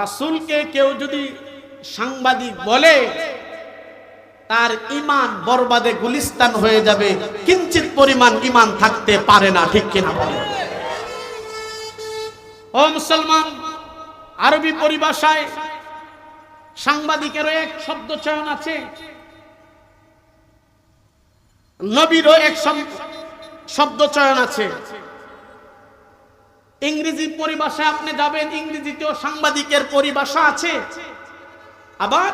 রাসূলকে কেউ যদি সাংবাদিক বলে, তার ইমান বরবাদে গুলিস্তান হয়ে যাবে, কিঞ্চিত পরিমাণ ইমান থাকতে পারে না, ঠিক কিনা বলে ও মুসলমান, আরবি পরিভাষায় সাংবাদিকেরও এক শব্দ চয়ন আছে। নবীরও এক শব্দ চয়ন আছে। ইংরেজি পরিভাষায় আপনি যাবেন, ইংরেজিতেও সাংবাদিকের পরিভাষা আছে। আবার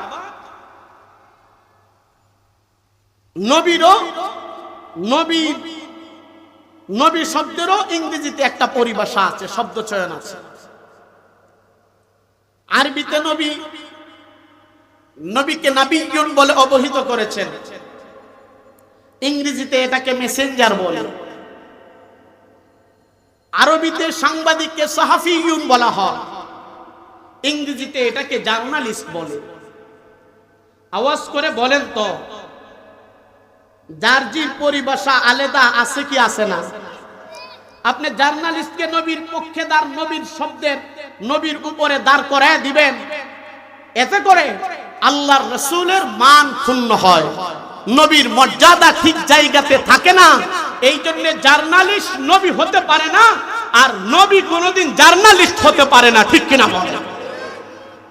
নবীরও, নবী নবী শব্দেরও ইংরেজিতে একটা পরিভাষা আছে, শব্দ চয়ন আছে। আরবিতে নবী, নবীকে নাবিয়ুন বলে অবহিত করেছেন। ইংরেজিতে এটাকে মেসেঞ্জার বলে। আরবিতে সাংবাদিককে সাহাফিউন বলা হয়। ইংরেজিতে এটাকে জার্নালিস্ট বলে। আওয়াজ করে বলেন তো জার্জির পরিভাষা আলাদা আছে কি আছে না? আপনি জার্নালিস্টকে নবীর পক্ষে দাঁড়, নবীর শব্দের নবীর উপরে দাঁড় করায় দিবেন। এতে করে আল্লাহর রসুলের মান ক্ষুণ্ণ হয়। নবীর মর্যাদা ঠিক জায়গাতে থাকে না। এই জন্য জার্নালিস্ট নবী হতে পারে না, আর নবী কোনোদিন জার্নালিস্ট হতে পারে না, ঠিক কিনা বলেন?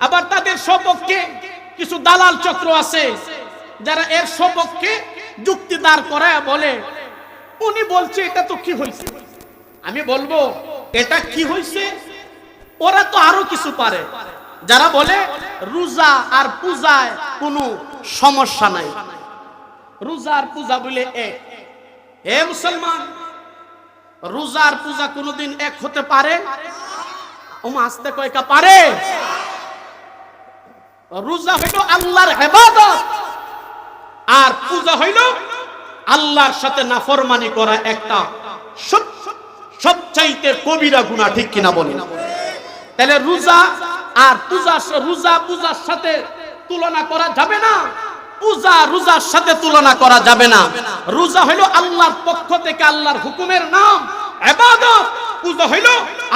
আবার তাদের সপক্ষে কিছু দালাল চক্র আছে, যারা এর সপক্ষে যুক্তি দাঁড় করায় বলে, উনি বলছে, এটা তো কি হয়েছে আমি বলব, এটা কি হয়েছে ওরা তো আরও কিছু পারে, যারা বলে, রোজা আর পূজায় কোনো সমস্যা নাই। রোজা আর পূজা বলে এক। হে মুসলমান রোজা আর পূজা কোনোদিন এক হতে পারে? ওমা আসতে কয়কা পারে? রোজা হইল আল্লাহর হেবাদত আর পূজা হইল আল্লাহর সাথে নাফরমানি করা একটা সবচাইতে কবিরা গুণা ঠিক কিনা বলি তাহলে রোজা আর পূজা রোজা পূজার সাথে তুলনা করা যাবে না। পূজা রোজার সাথে তুলনা করা যাবে না। রোজা হইল আল্লাহর পক্ষ থেকে আল্লাহর হুকুমের নাম, এবাদত। পূজা হইল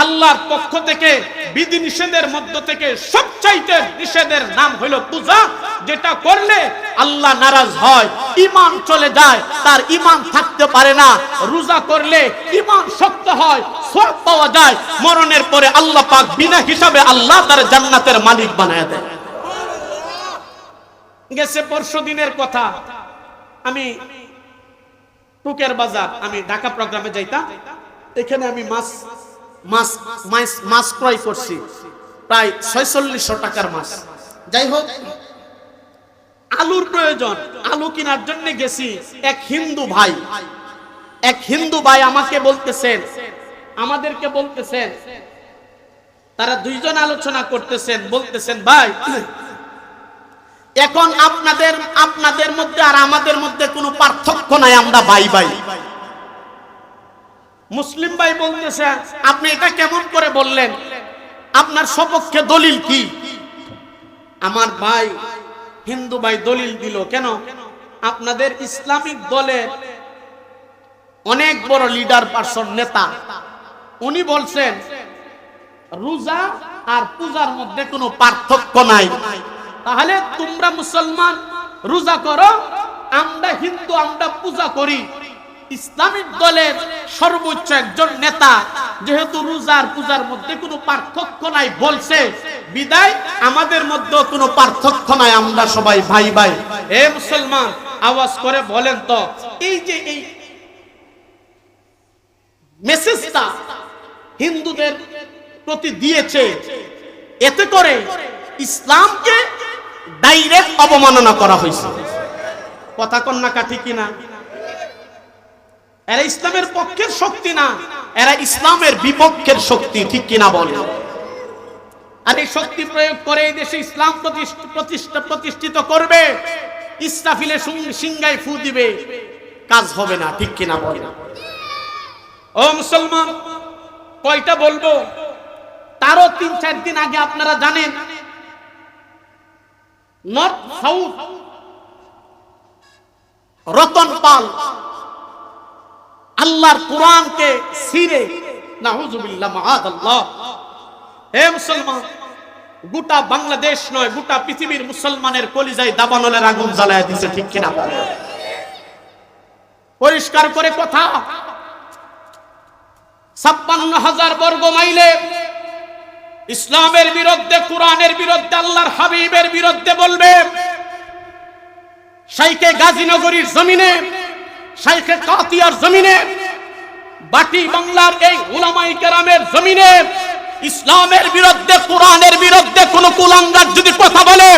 আল্লাহর পক্ষ থেকে বিধি নিষেধের মধ্য থেকে সবচাইতে নিষেধের নাম হইল পূজা, যেটা করলে আল্লাহ নারাজ হয় ইমান চলে যায়, তার ইমান থাকতে পারে না। রোজা করলে ইমান শক্ত হয় সব পাওয়া যায়, মরণের পরে আল্লাহ পাক বিনা হিসাবে আল্লাহ তার জান্নাতের মালিক বানায় দেয়। গেছে পরশু দিনের কথা। আমি টুকের বাজার, আমি ঢাকা প্রোগ্রামে যাইতাম। এখানে আমি মাছ মাছ মাছ মাছ ক্রয় করছি। প্রায় ছয়চল্লিশশো টাকার মাছ। যাই হোক, আলুর প্রয়োজন। আলু কেনার জন্য গেছি এক হিন্দু ভাই। এক হিন্দু ভাই আমাকে বলতেছেন, আমাদেরকে বলতেছেন, তারা দুইজন আলোচনা করতেছেন, বলতেছেন, ভাই এখন আপনাদের আপনাদের মধ্যে আর আমাদের মধ্যে কোনো পার্থক্য নাই, আমরা ভাই ভাই। মুসলিম ভাই বলতেছে, আপনি এটা কেমন করে বললেন? আপনার সপক্ষে দলিল কি? আমার ভাই হিন্দু ভাই দলিল দিল, কেন? আপনাদের ইসলামিক দলের অনেক বড় লিডার পার্সন নেতা। উনি বলছেন, রোজা আর পূজার মধ্যে কোনো পার্থক্য নাই। তাহলে তোমরা মুসলমান, রোজা করো, আমরা হিন্দু, আমরা পূজা করি। ইসলামিক দলের সর্বোচ্চ একজন নেতা, যেহেতু রোজার পূজার মধ্যে কোনো পার্থক্য নাই, বলছে, বিদায়, আমাদের মধ্যে কোনো পার্থক্য নাই, আমরা সবাই ভাই ভাই। এ মুসলমান, আওয়াজ করে বলেন তো, এই যে এই মেসেজটা হিন্দুদের প্রতি দিয়েছে, এতে করে ইসলামকে ডাইরেক্ট অবমাননা করা হয়েছে। কথা কন্যা কাঠি কিনা? এরা ইসলামের পক্ষের শক্তি না, এরা ইসলামের বিপক্ষের শক্তি, ঠিক কিনা বলে? আর এই শক্তি প্রয়োগ করে এই দেশে ইসলাম প্রতিষ্ঠা প্রতিষ্ঠিত করবে, ইসরাফিলে সিংগায় ফু দিবে, কাজ হবে না, ঠিক কিনা বলে? ও মুসলমান, কয়টা বলব? তারও তিন চার দিন আগে আপনারা জানেন নর্থ সাউথ রতন পাল। আল্লাহর কোরআনকে সিরে হে মুসলমান, গোটা বাংলাদেশ নয়, গোটা পৃথিবীর মুসলমানের কলিজায় দাবানলের আগুন জ্বালায় দিছে, ঠিক কিনা? পরিষ্কার করে কথা। ছাপ্পান্ন হাজার বর্গ মাইলে ইসলামের বিরুদ্ধে, কোরআনের বিরুদ্ধে, আল্লাহর হাবিবের বিরুদ্ধে বলবে শাইকে গাজীনগরীর জমিনে, শাইখে কাতিয়ার জমিনে, বাটি বাংলার এই উলামাই কেরামের জমিনে, ইসলামের বিরুদ্ধে, কোরআনের বিরুদ্ধে কোন কুলাঙ্গার যদি কথা বলে